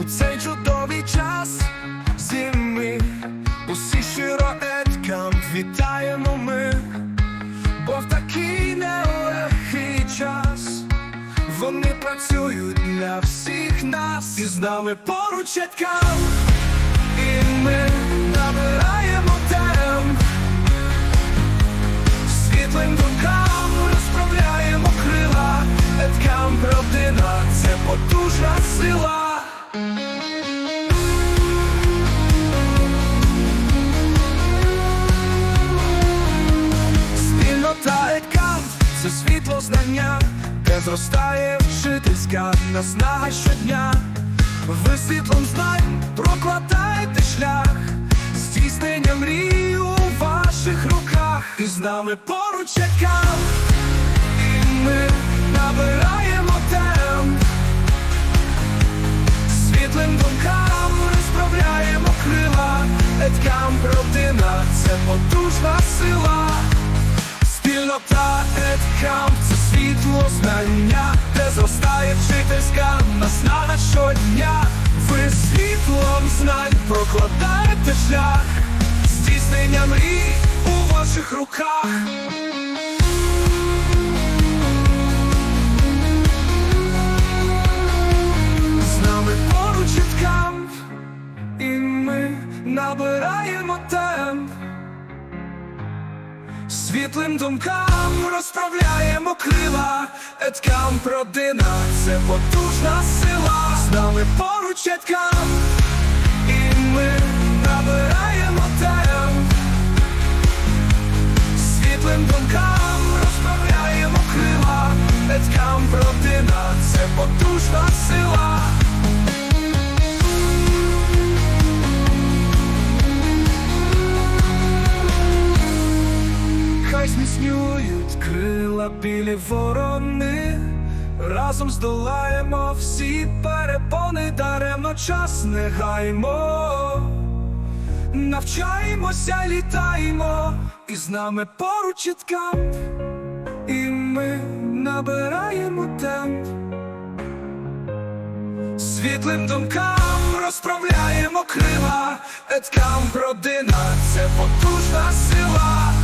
У цей чудовий час зими усі щиро еткам вітаємо ми, бо в такий нелегкий час вони працюють для всіх нас. І з нами поруч еткам, і ми набираємо темп світлим думкам розправляємо крила, еткам родина це потужна сила. Це світло знання, де зростає вчительська наснага щодня. Ви світлом знань прокладаєте шлях, здійснення мрій у ваших руках, і з нами поруч еткам, і ми набираємо темп. Світлим думкам розправляємо крила, еткам родина це потужна сила. Спільнота еткам це світло знання, де зростає вчительська наснага щодня. Ви світлом знань прокладаєте шлях, здійснення мрій у ваших руках. З нами поруч еткам, і ми набираємо темп. Світлим думкам розправляємо крила, еткам родина це потужна сила, з нами поруч еткам, і ми набираємо темп. Світлим думкам розправляємо крила, еткам родина це потужна сила. Хай крила білі ворони, разом здолаємо всі перепони, даремно час не гаймо, навчаємося, літаємо, і з нами поруч іткам, і ми набираємо темп. Світлим думкам розправляємо крила, еткам родина це потужна сила.